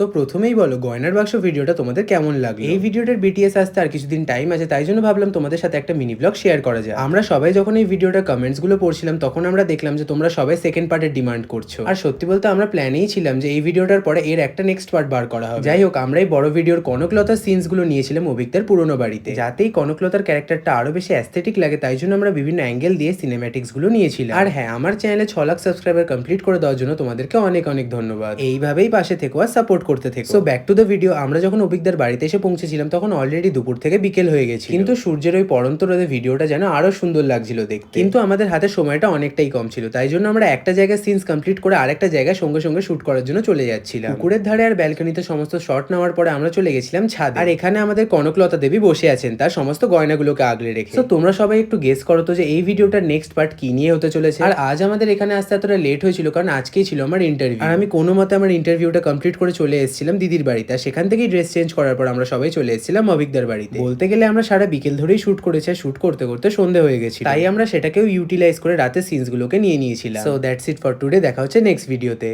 তো প্রথমেই বলো গয়নার বাক্স ভিডিওটা তোমাদের কেমন লাগল? এই ভিডিওটার বিটিএস আসতে আর কিছুদিন টাইম আছে তাই জন্য ভাবলাম তোমাদের সাথে একটা মিনি ব্লগ শেয়ার করা যায় আমরা সবাই যখন এই ভিডিওটার কমেন্টসগুলো পড়ছিলাম তখন আমরা দেখলাম যে তোমরা সবাই সেকেন্ড পার্টের ডিমান্ড করছ। আর সত্যি বলতে আমরা প্ল্যানেই ছিলাম যে এই ভিডিওটার পরে এর একটা নেক্সট পার্ট বার করা হবে। যাই হোক আমরা এই বড় ভিডিওর কনকলতার সিনসগুলো নিয়েছিলাম অভিজ্ঞতার পুরনো বাড়িতে। যাতে এই কনকলতার ক্যারেক্টারটা আরও বেশি অ্যাস্থেটিক লাগে তাই জন্য আমরা বিভিন্ন অ্যাঙ্গেল দিয়ে সিনেম্যাটিক্সগুলো নিয়েছিলাম। আর হ্যাঁ আমার চ্যানেলে ছ লাখ সাবস্ক্রাইবার কমপ্লিট করে দেওয়ার জন্য তোমাদেরকে অনেক অনেক ধন্যবাদ। এইভাবেই পাশে থেকো আর সাপোর্ট করতে থেকো। So back to the video আমরা যখন অভিজ্ঞতার বাড়িতে এসে পৌঁছেছিলাম তখন অলরেডি দুপুর থেকে বিকেল হয়ে গেছে কিন্তু সূর্যের ওই পরন্ত রোদে ভিডিওটা যেন আরও সুন্দর লাগছিল দেখতে। কিন্তু আমাদের হাতে সময়টা অনেকটাই কম ছিল তাই জন্য আমরা একটা জায়গায় সিনস কমপ্লিট করে আরেকটা জায়গায় সঙ্গে সঙ্গে শুট করার জন্য চলে যাচ্ছিলাম। পুকুরের ধারে আর ব্যালকনিতে সমস্ত শট নেওয়ার পরে আমরা চলে গেছিলাম ছাদ। আর এখানে আমাদের কনকলতা দেবী বসে আছেন তার সমস্ত গয়নাগুলোকে আগলে রেখে। তো তোমরা সবাই একটু গেস করো তো যে এই ভিডিওটার নেক্সট পার্ট কি নিয়ে হতে চলেছে। আর আজ আমাদের এখানে আসতে এতটা লেট হয়েছিল কারণ আজকেই ছিল আমার ইন্টারভিউ আর আমি কোনো মতে আমার ইন্টারভিউটা কমপ্লিট করে চলে এসেছিলাম দিদির বাড়িতে, আর সেখান থেকেই ড্রেস চেঞ্জ করার পর আমরা সবাই চলে এসেছিলাম অভিকদার বাড়িতে। বলতে গেলে আমরা সারা বিকেল ধরেই শুট করেছি শুট করতে করতে সন্ধে হয়ে গেছি তাই আমরা সেটাকেও ইউটিলাইজ করে রাতে সিনস গুলোকে নিয়ে নিয়েছিলাম। So that's it for today দেখা হচ্ছে নেক্সট ভিডিওতে